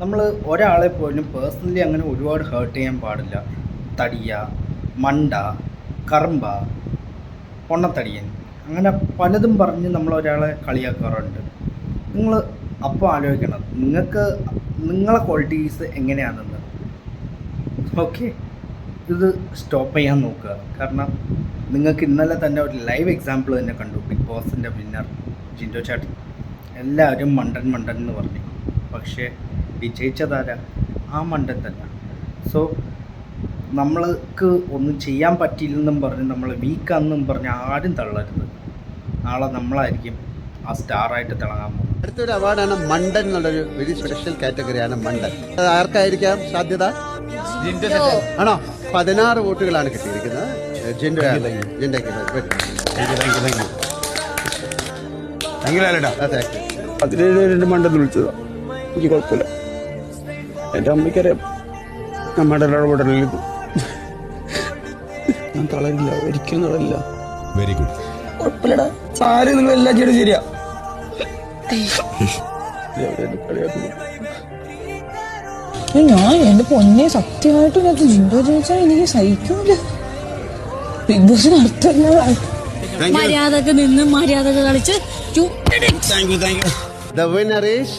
നമ്മൾ ഒരാളെ പോലും പേഴ്സണലി അങ്ങനെ ഒരുപാട് ഹേർട്ട് ചെയ്യാൻ പാടില്ല. തടിയ മണ്ട കറമ്പ പൊണ്ണത്തടിയൻ. അങ്ങനെ പലതും പറഞ്ഞ് നമ്മൾ ഒരാളെ കളിയാക്കാറുണ്ട്. നിങ്ങൾ അപ്പോൾ ആലോചിക്കണം നിങ്ങൾക്ക് നിങ്ങളെ ക്വാളിറ്റീസ് എങ്ങനെയാണെന്ന്. ഓക്കെ ഇത് സ്റ്റോപ്പ് ചെയ്യാൻ നോക്കുക. കാരണം നിങ്ങൾക്ക് ഇന്നലെ തന്നെ ഒരു ലൈവ് എക്സാമ്പിൾ തന്നെ കണ്ടു. ബിഗ് ബോസിന്റെ വിന്നർ ജിൻഡോ ചാട്ടി എല്ലാവരും മണ്ടൻ മണ്ടൻ എന്ന് പറഞ്ഞു. പക്ഷേ വിജയിച്ചതാരാ ആ മണ്ടൻ തന്നെ സോ നമ്മൾക്ക് ഒന്നും ചെയ്യാൻ പറ്റിയില്ലെന്നും പറഞ്ഞ് നമ്മൾ വീക്കാണെന്നും പറഞ്ഞ് ആരും തള്ളരുത്. നാളെ നമ്മളായിരിക്കും ആ സ്റ്റാറായിട്ട് തിളങ്ങാൻ പോകുന്നത്. അടുത്തൊരു അവാർഡാണ് മണ്ടൻ എന്നുള്ളൊരു വെരി സ്പെഷ്യൽ കാറ്റഗറിയാണ് മണ്ടൻ. അത് ആർക്കായിരിക്കാം സാധ്യത? ആണോ? പതിനാറ് വോട്ടുകളാണ് കിട്ടിയിരിക്കുന്നത്. ജിൻഡോ ജിൻഡോയ്ക്ക് വരും. അതെ. പതിനേഴ് രണ്ട് മണ്ടെന്ന് വിളിച്ചതാണ് എനിക്ക് കുഴപ്പമില്ല. എന്റെ അമ്മയ്ക്കറിയാം നമ്മുടെ ഇടപെടലിൽ ഞാൻ തളരില്ല ഒരിക്കലും തളരില്ല വെരി ഗുഡ് കുഴപ്പമില്ലടാ. ആരും നിങ്ങൾ എല്ലാം ചെയ്യണം ശരിയാ. ഞാൻ എന്റെ പൊന്നെ സത്യമായിട്ട് ഞാൻ ജിൻഡോ ചോദിച്ചാൽ എനിക്ക് സഹിക്കൂല. ബിഗ് ബോസിന് അർത്ഥമില്ല. മര്യാദയ്ക്ക് നിന്ന് മര്യാദയ്ക്ക് കളിച്ച് The winner is